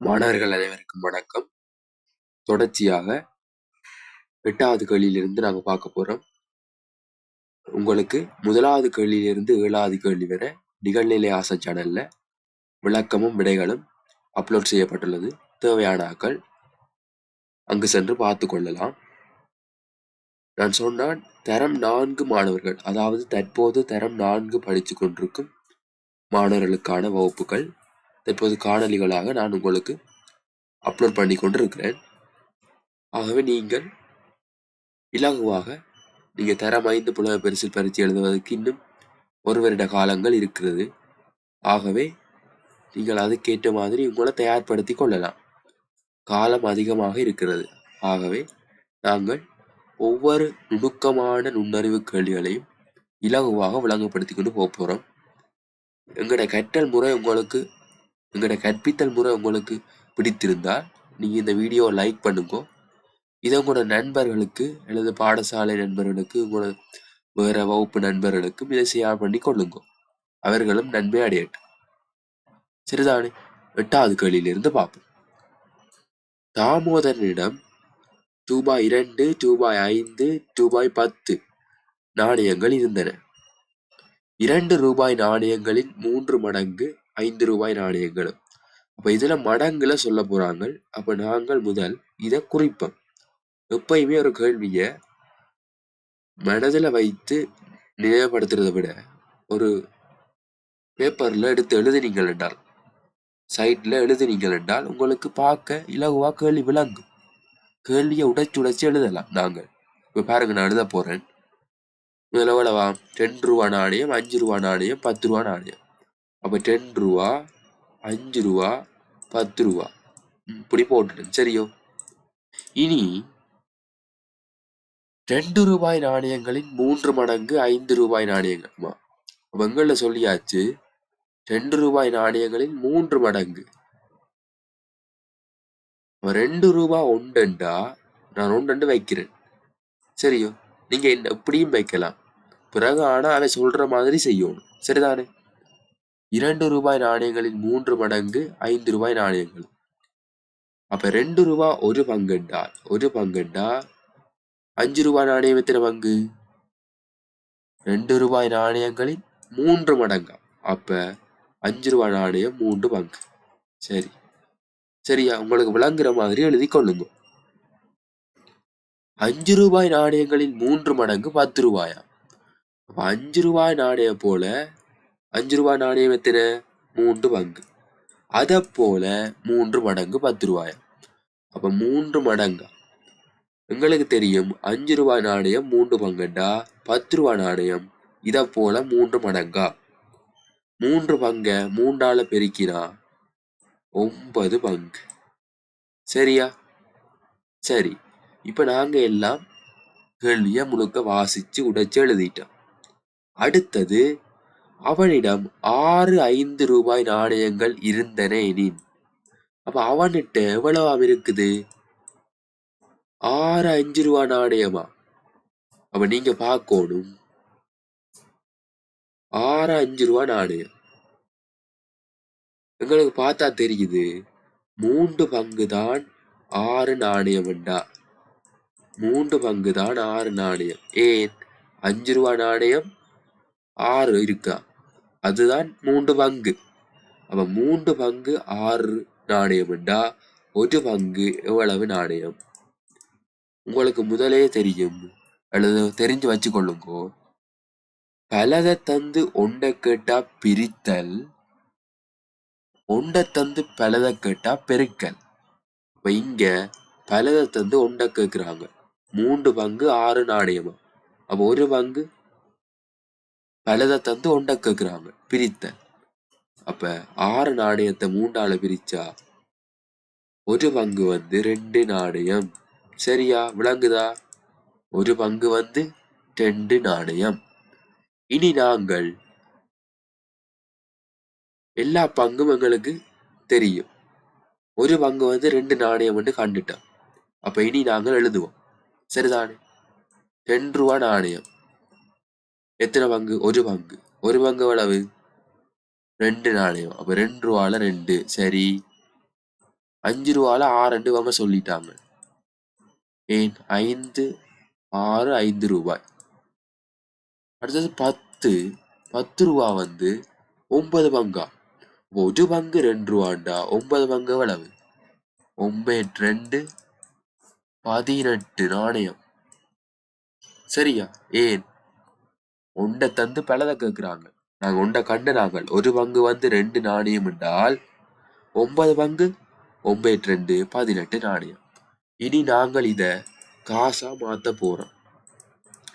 மாணவர்கள் அனைவருக்கும் வணக்கம். தொடர்ச்சியாக எட்டாவது கேள்வியிலிருந்து நாங்கள் பார்க்க போறோம். உங்களுக்கு முதலாவது கேள்வியிலிருந்து ஏழாவது கேள்வி வரை நிகழ்நிலை ஆசை சேனல்ல விளக்கமும் விடைகளும் அப்லோட் செய்யப்பட்டுள்ளது. தேவையான ஆக்கள் அங்கு சென்று பார்த்து கொள்ளலாம். நான் சொன்னால் தரம் நான்கு மாணவர்கள் அதாவது தற்போது தரம் நான்கு படித்து கொண்டிருக்கும் மாணவர்களுக்கான வகுப்புகள் தற்போது காணொளிகளாக நான் உங்களுக்கு அப்லோட் பண்ணி கொண்டு இருக்கிறேன் ஆகவே நீங்கள் இலகுவாக நீங்கள் தரம் ஐந்து புலக பரிசில் பரீட்சை எழுதுவதற்கு இன்னும் ஒரு வருட காலங்கள் இருக்கிறது. ஆகவே நீங்கள் அதுக்கேற்ற மாதிரி உங்களை தயார்படுத்தி கொள்ளலாம். காலம் அதிகமாக இருக்கிறது. ஆகவே நாங்கள் ஒவ்வொரு நுணுக்கமான நுண்ணறிவு கேள்விகளையும் இலகுவாக விளங்கப்படுத்தி கொண்டு போக போகிறோம் எங்களோட கற்றல் முறை உங்களுக்கு எங்களோட கற்பித்தல் முறை உங்களுக்கு பிடித்திருந்தால் நீங்கள் இந்த வீடியோவை லைக் பண்ணுங்க. இதை உங்களோட நண்பர்களுக்கு அல்லது பாடசாலை நண்பர்களுக்கு உங்களோட வேறு வகுப்பு நண்பர்களுக்கும் இதை ஷேர் பண்ணி கொள்ளுங்க. அவர்களும் நன்மை அடையட்டும். சரிதானே? எட்டாவது கேள்வியிலிருந்து பார்ப்போம். தாமோதரனிடம் ரூபாய் இரண்டு ரூபாய் ஐந்து ரூபாய் பத்து நாணயங்கள் இருந்தன. இரண்டு ரூபாய் நாணயங்களின் மூன்று மடங்கு ஐந்து ரூபாய் நாணயங்களும். அப்போ இதில் மடங்குல சொல்ல போகிறாங்க அப்போ நாங்கள் முதல் இதை குறிப்போம். எப்பயுமே ஒரு கேள்வியை மனதில் வைத்து நினைவுபடுத்துறதை விட ஒரு பேப்பரில் எடுத்து எழுதினீங்கள் என்றால் சைட்டில் எழுதினீங்கள் என்றால் உங்களுக்கு பார்க்க இலகுவாக கேள்வி விளங்கும். கேள்வியை உடைச்சு உடைச்சு எழுதலாம் நாங்கள். இப்போ பாருங்க நான் எழுத போகிறேன் முதல்ல எவ்வளவா? ரெண்டு ரூபா நாணயம் அஞ்சு ரூபா நாணயம் பத்து ரூபா நாணயம். அப்போ டென் ரூபா அஞ்சு ரூபா பத்து ரூபா. இப்படி போட்டுட்டேன். சரியோ? இனி ரெண்டு ரூபாய் நாணயங்களின் மூன்று மடங்கு ஐந்து ரூபாய் நாணயங்கள்மா வெங்கல்ல சொல்லியாச்சு ரெண்டு ரூபாய் நாணயங்களின் மூன்று மடங்கு. ரெண்டு ரூபா ஒண்டுண்டா நான் ஒன்று வைக்கிறேன். சரியோ? நீங்க என்ன எப்படியும் வைக்கலாம். பிறகு ஆனா அவன் சொல்ற மாதிரி செய்யணும். சரிதானே? இரண்டு ரூபாய் நாணயங்களின் மூன்று மடங்கு ஐந்து ரூபாய் நாணயங்கள். அப்ப ரெண்டு ரூபா ஒரு பங்குண்டா? ஒரு பங்குண்டா? அஞ்சு ரூபாய் நாணயம் எத்தனை பங்கு? ரெண்டு ரூபாய் நாணயங்களின் மூன்று மடங்கா? அப்ப அஞ்சு ரூபாய் நாணயம் மூன்று பங்கு. சரி. சரியா? உங்களுக்கு விளங்குற மாதிரி எழுதி கொள்ளுங்க. அஞ்சு ரூபாய் நாணயங்களின் மூன்று மடங்கு பத்து ரூபாயா? அப்ப அஞ்சு ரூபாய் நாணயம் போல அஞ்சு ரூபாய் நாணயம் எத்தனை? மூன்று பங்கு. அதை போல மூன்று மடங்கு பத்து ரூபாயா? அப்ப மூன்று மடங்கா. எங்களுக்கு தெரியும் அஞ்சு ரூபாய் நாணயம் மூன்று பங்குண்டா? பத்து ரூபாய் நாணயம். இதை போல மூன்று மடங்கா. மூன்று பங்க மூன்றால பெருக்கினா? ஒன்பது பங்கு. சரியா? சரி. இப்ப நாங்க எல்லாம் கேள்விய முழுக்க வாசிச்சு உடைச்சு எழுதிட்டோம். அடுத்தது அவனிடம் ஆறு ஐந்து ரூபாய் நாணயங்கள் இருந்தன எனின். அப்ப அவன்கிட்ட எவ்வளவு இருக்குது? ஆறு அஞ்சு ரூபாய் நாணயமா? அப்ப நீங்க பார்க்கணும். ஆறு அஞ்சு ரூபாய் நாணயம். எங்களுக்கு பார்த்தா தெரியுது. மூன்று பங்கு தான் ஆறு நாணயம் நாணயம்டா மூன்று பங்கு தான் ஆறு நாணயம். ஏன்? அஞ்சு ரூபா நாணயம்? ஆறு இருக்கா? அதுதான் மூன்று பங்கு. அப்ப மூன்று பங்கு ஆறு நாணயம்டா ஒரு பங்கு எவ்வளவு நாணயம்? உங்களுக்கு முதலே தெரியும். அல்லது தெரிஞ்சு வச்சுக்கொள்ளுங்கோ. பலதை தந்து ஒண்டை கேட்டா பிரித்தல் ஒண்டை தந்து பலதை கேட்டா பெருக்கல். இப்ப இங்க பலதை தந்து ஒண்டை கேட்கிறாங்க மூன்று பங்கு ஆறு நாணயமா? அப்ப ஒரு பங்கு பலதை தந்து ஒண்ட கேக்குறாங்க. பிரித்த அப்ப ஆறு நாணயத்தை மூண்டால பிரிச்சா ஒரு பங்கு வந்து ரெண்டு நாணயம். சரியா? விளங்குதா? ஒரு பங்கு வந்து ரெண்டு நாணயம். இனி நாங்கள் எல்லா பங்கும் எங்களுக்கு தெரியும். ஒரு பங்கு வந்து ரெண்டு நாணயம் வந்து கண்டுட்டோம். அப்ப இனி நாங்கள் எழுதுவோம். சரிதானே? ரெண்டு ரூபா நாணயம். எத்தனை பங்கு? ஒரு பங்கு. ஒரு பங்கு எவ்வளவு? ரெண்டு நாணயம் அப்போ ரெண்டு ரூபால ரெண்டு. சரி. அஞ்சு ரூபால ஆறு இவங்க சொல்லிட்டாங்க. ஏன்? ஐந்து ஆறு ஐந்து ரூபாய். அடுத்தது பத்து. பத்து ரூபா வந்து ஒன்பது பங்கா? ஒரு பங்கு ரெண்டு ரூபாண்டா? ஒன்பது பங்கு எவ்வளவு? ஒன்பது ரெண்டு பதினெட்டு நாணயம். சரியா? ஏன்? உண்டை தந்து பலதை கேட்குறாங்க நாங்கள் உண்டை கண்டு நாங்கள் ஒரு பங்கு வந்து ரெண்டு நாணயம் என்றால் ஒன்பது பங்கு ஒன்பது ரெண்டு பதினெட்டு நாணயம். இனி நாங்கள் இதை காசாக மாற்ற போறோம்.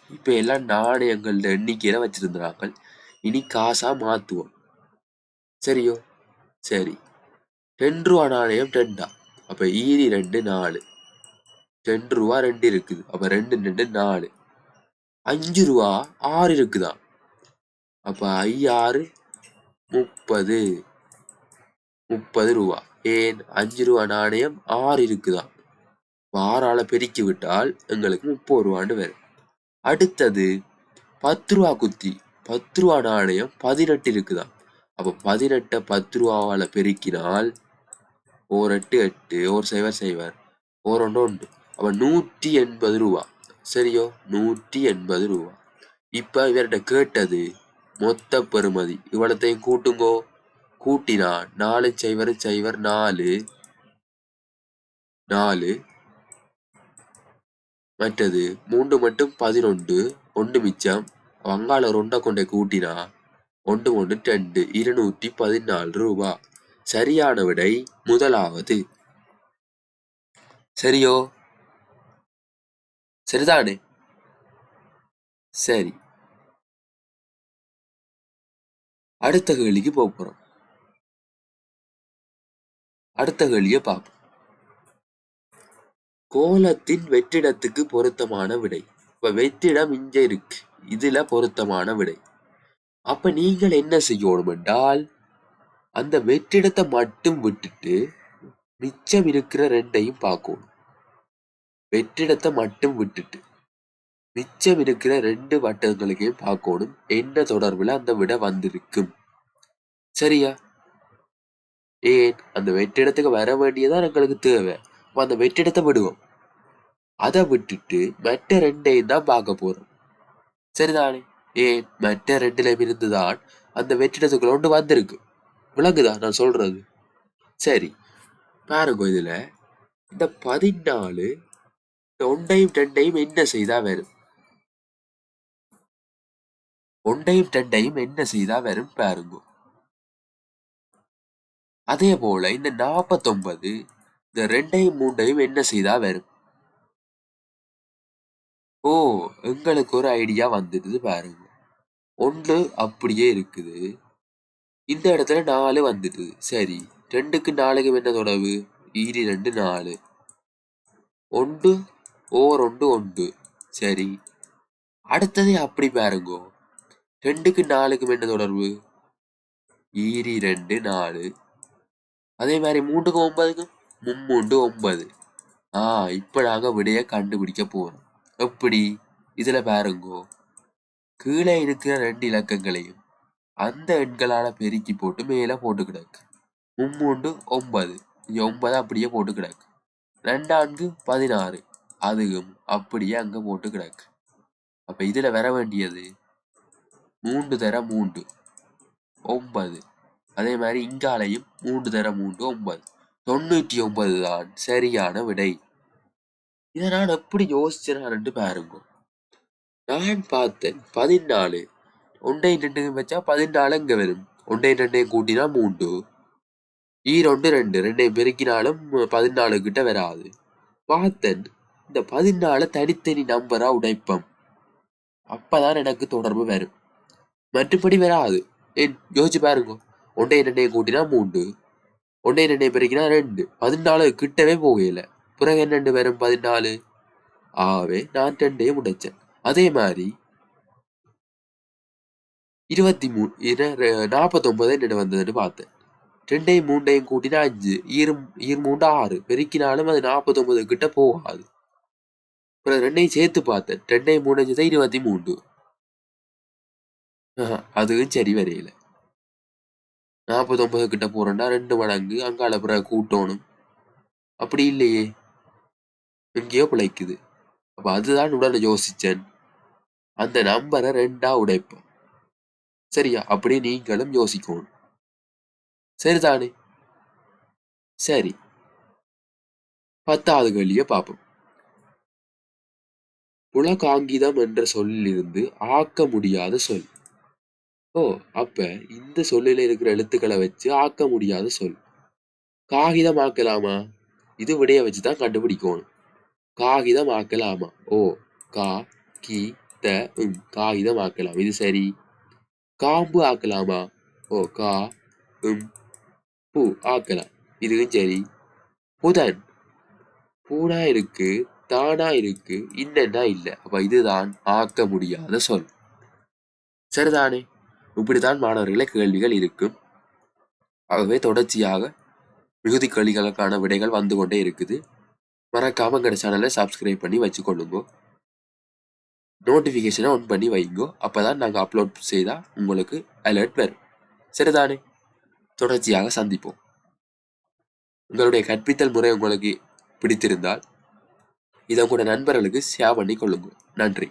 இப்போ எல்லாம் நாணயங்கள் எண்ணிக்கையில வச்சிருந்தாங்க இனி காசாக மாற்றுவோம் சரியோ? சரி. ரெண்டு ரூபா நாணயம் ரெண்டா? அப்போ ஈரி ரெண்டு நாலு. ரெண்டு ரூபா ரெண்டு இருக்குது. அப்போ ரெண்டு ரெண்டு நாலு. அஞ்சு ரூபா ஆறு இருக்குதா? அப்ப ஐயாறு முப்பது. முப்பது ரூபா. ஏன்? அஞ்சு ரூபா நாணயம் ஆறு இருக்குதா? ஆறால பெருக்கி விட்டால் எங்களுக்கு முப்பது ரூபான்னு வரும். அடுத்தது பத்து ரூபா குத்தி. பத்து ரூபா நாணயம் பதினெட்டு இருக்குதா? அப்ப பதினெட்டை பத்து ரூபாவால பெருக்கினால் ஓர் எட்டு எட்டு ஓர் சைவர் சைவர் ஓர் ஒன்று ஒன்று. அப்ப நூற்றி எண்பது ரூபா. சரியோ? நூற்றி எண்பது ரூபா. இப்ப இவர்கிட்ட கேட்டது மொத்த பெறுமதி. இவ்வளத்தையும் கூட்டுங்கோ. கூட்டினா நாலு சைவர் சைவர் நாலு. நாலு. மற்றது மூன்று மட்டும் பதினொன்று. ஒன்று மிச்சம். வங்காள ரொண்ட கொண்டே கூட்டினா ஒன்று ஒன்று ரெண்டு. இருநூற்றி பதினாலு ரூபா. சரியான விடை முதலாவது. சரியோ? சரிதானே சரி அடுத்த கேள்விக்கு போக போறோம் அடுத்த கேள்விய பார்ப்போம் கோலத்தின் வெற்றிடத்துக்கு பொருத்தமான விடை இப்ப வெற்றிடம் இங்க இருக்கு இதுல பொருத்தமான விடை அப்ப நீங்கள் என்ன செய்யணும் என்றால் அந்த வெற்றிடத்தை மட்டும் விட்டுட்டு மிச்சம் இருக்கிற ரெண்டையும் பார்க்கணும் வெற்றிடத்தை மட்டும் விட்டுட்டு மிச்சம் இருக்கிற ரெண்டு வட்டங்களையும் பார்க்கணும். என்ன தொடர்புல அந்த விட வந்திருக்கும்? சரியா? ஏன்? அந்த வெற்றிடத்துக்கு வர வேண்டியதான் எங்களுக்கு தேவை. அந்த வெற்றிடத்தை விடுவோம். அதை விட்டுட்டு மற்ற ரெண்டையும் தான் பார்க்க போறோம். சரிதானே? ஏன்? மற்ற ரெண்டுல இருந்துதான் அந்த வெற்றிடத்துக்குள்ள ஒன்று வந்திருக்கு. விளங்குதா நான் சொல்றது? சரி. பாருங்க இதுல இந்த பதினாலு ஒன்றையும் ரெண்டையும் என்ன செய்தா வரும் ஒன்றையும் ரெண்டையும் என்ன செய்தா வரும் பாருங்க. அதே போல இந்த நாற்பத்தொன்பது இந்த ரெண்டையும் மூண்டையும் என்ன செய்தா வரும் ஓ எங்களுக்கு ஒரு ஐடியா வந்துடுது பாருங்க. ஒன்று அப்படியே இருக்குது. இந்த இடத்துல நாலு வந்துடுது. சரி ரெண்டுக்கு நாலுக்கு என்ன தொடர்பு? ஈரி ரெண்டு நாலு. ஒன்று ஓவர் ஒன்று ஒன்று சரி. அடுத்தது அப்படி பாருங்கோ. ரெண்டுக்கு நாலுக்கும் என்ன தொடர்பு? ஈரி ரெண்டு நாலு. அதே மாதிரி மூன்றுக்கு ஒன்பதுக்கும் மும்மூண்டு ஒன்பது. ஆ இப்போ நாங்கள் விடைய கண்டுபிடிக்க போகிறோம் எப்படி? இதில் பாருங்கோ. கீழே இருக்கிற ரெண்டு இலக்கங்களையும் அந்த எண்களால் பெருக்கி போட்டு மேலே போட்டு கிடக்கு. மும்மூண்டு ஒன்பது. இங்கே ஒன்பது அப்படியே போட்டு கிடக்கு. ரெண்டான்கு பதினாறு. அதுவும் அப்படியே அங்க போட்டு கிடக்கு. அப்ப இதுல வர வேண்டியது மூன்று தர மூன்று ஒன்பது. அதே மாதிரி இங்காலையும் மூன்று தர மூன்று ஒன்பது. தொண்ணூற்றி ஒன்பது தான் சரியான விடை. இதை நான் எப்படி யோசிச்சேன் பாருங்க. நான் பார்த்தேன் பதினாலு. ஒன்றை ரெண்டு வச்சா பதினாலு இங்க வரும். ஒன்றை ரெண்டையும் கூட்டினா மூன்று. ஈரொண்டு ரெண்டு ரெண்டையும் பெருக்கினாலும் பதினாலு கிட்ட வராது. பார்த்தேன் இந்த பதினாலு தனித்தனி நம்பரா உடைப்பம். அப்பதான் எனக்கு தொடர்பு வரும். மற்றபடி வராது. ஏன்? யோசிச்சு பாருங்க. ஒன்றே ரெண்டையும் கூட்டினா மூன்று. ஒன்றே ரெண்டையும் பெருக்கினா ரெண்டு. பதினாலு கிட்டவே போகல. பிறகு என்னண்டு வரும் பதினாலு ஆவே நான் ரெண்டையும் உடைச்சேன். அதே மாதிரி இருபத்தி மூணு நாற்பத்தொன்பது என்னிடம் வந்ததுன்னு பார்த்தேன். ரெண்டையும் மூண்டையும் கூட்டினா அஞ்சு. ஈர் ஈர் மூண்டு ஆறு. பெருக்கினாலும் அது நாற்பத்தொன்பது கிட்ட போகாது. அப்புறம் ரெண்டையும் சேர்த்து பார்த்தேன். ரெண்டையும் மூணு தான் இருபத்தி மூன்று. அதுவும் சரி வரையில. நாற்பத்தொம்பது கிட்ட போறேன்டா ரெண்டு மடங்கு. அங்கால பிறகு கூட்டணும். அப்படி இல்லையே. எங்கேயோ பிழைக்குது. அப்ப அதுதான் உடனே யோசிச்சேன். அந்த நம்பரை ரெண்டா உடைப்போம். சரியா அப்படியே நீங்களும் யோசிக்கணும். சரிதானே? சரி. பத்தாவது கேள்வியை பார்ப்போம். புலகாங்கிதம் என்ற சொல்லிலிருந்து ஆக்க முடியாத சொல். ஓ அப்ப இந்த சொல்லில இருக்கிற எழுத்துக்களை வச்சு ஆக்க முடியாத சொல். காகிதம் ஆக்கலாமா இது விடைய வச்சுதான் கண்டுபிடிக்கணும். காகிதம் ஆக்கலாமா ஓ கா கி த உம் காகிதம் ஆக்கலாம் இது சரி. காம்பு ஆக்கலாமா? ஓ கா உம் பூ ஆக்கலாம். இதுவும் சரி. புதன். பூனா இருக்கு. தானா இருக்கு இன்னன்னா இல்லை. அப்ப இதுதான் ஆக்க முடியாத சொல். சரிதானே? இப்படித்தான் மாணவர்களே கேள்விகள் இருக்கும். ஆகவே தொடர்ச்சியாக மிகுதி கேள்விகளுக்கான விடைகள் வந்து கொண்டே இருக்குது. மறக்காம எங்கட சேனலை சப்ஸ்கிரைப் பண்ணி வச்சுக்கொள்ளுங்க. நோட்டிஃபிகேஷனை ஆன் பண்ணி வைங்கோ. அப்பதான் நாங்கள் அப்லோட் செய்தால் உங்களுக்கு அலர்ட் வரும். சரிதானே? தொடர்ச்சியாக சந்திப்போம். உங்களுடைய கற்பித்தல் முறை உங்களுக்கு பிடித்திருந்தால் இதை உங்களோட நண்பர்களுக்கு ஷேர் பண்ணி கொள்ளுங்க நன்றி.